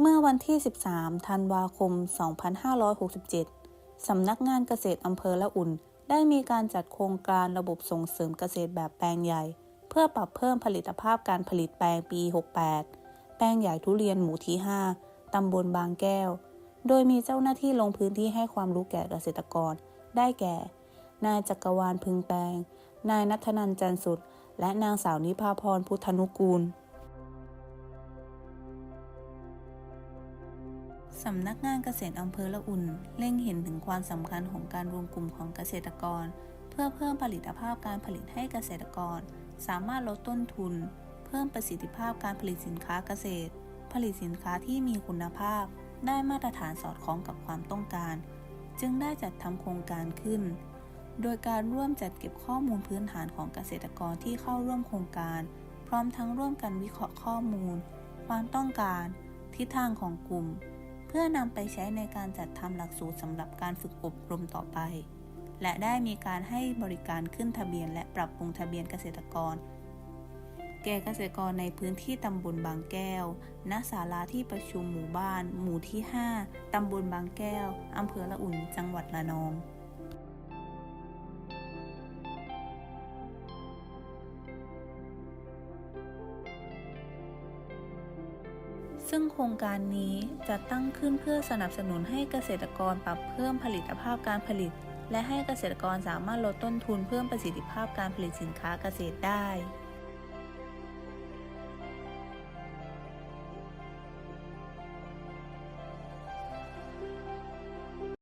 เมื่อวันที่ 13 ธันวาคม 2567 สำนักงานเกษตรอำเภอละอุ่น ได้มีการจัดโครงการระบบส่งเสริมเกษตรแบบแปลงใหญ่ เพื่อปรับเพิ่มผลิตภาพการผลิตแปลงปี 68 แปลงใหญ่ทุเรียนหมู่ที่ 5 ตำบลบางแก้ว โดยมีเจ้าหน้าที่ลงพื้นที่ให้ความรู้แก่เกษตรกร ได้แก่ นายจักรวาลพึงแปลง นายนัทนันจันทร์สุด และนางสาวนิพาพรพุทธนุกูล สำนักงานเกษตรอำเภอละอุ่นเล็งเห็นถึงความสำคัญของการรวมกลุ่มของเกษตรกร เพื่อเพิ่มผลิตภาพการผลิตให้เกษตรกร สามารถลดต้นทุน เพิ่มประสิทธิภาพการผลิตสินค้าเกษตร ผลิตสินค้าที่มีคุณภาพ ได้มาตรฐานสอดคล้องกับความต้องการ จึงได้จัดทำโครงการขึ้น โดยการร่วมจัดเก็บข้อมูลพื้นฐานของเกษตรกรที่เข้าร่วมโครงการ พร้อมทั้งร่วมกันวิเคราะห์ข้อมูล ความต้องการ ทิศทางของกลุ่ม พื่อนำไปใช้ในการจัดทำหลักสูตรสำหรับการฝึกอบรมต่อไป และได้มีการให้บริการขึ้นทะเบียน และปรับปรุงทะเบียนเกษตรกร แก่เกษตรกรในพื้นที่ตำบลบางแก้ว ณ ศาลาที่ประชุมหมู่บ้าน หมู่ที่ 5 ตำบลบางแก้ว อำเภอละอุ่น จังหวัดระนอง ซึ่งโครงการนี้จะตั้งขึ้นเพื่อสนับสนุนให้เกษตรกรปรับเพิ่มผลิตภาพการผลิต และให้เกษตรกรสามารถลดต้นทุนเพิ่มประสิทธิภาพการผลิตสินค้าเกษตรได้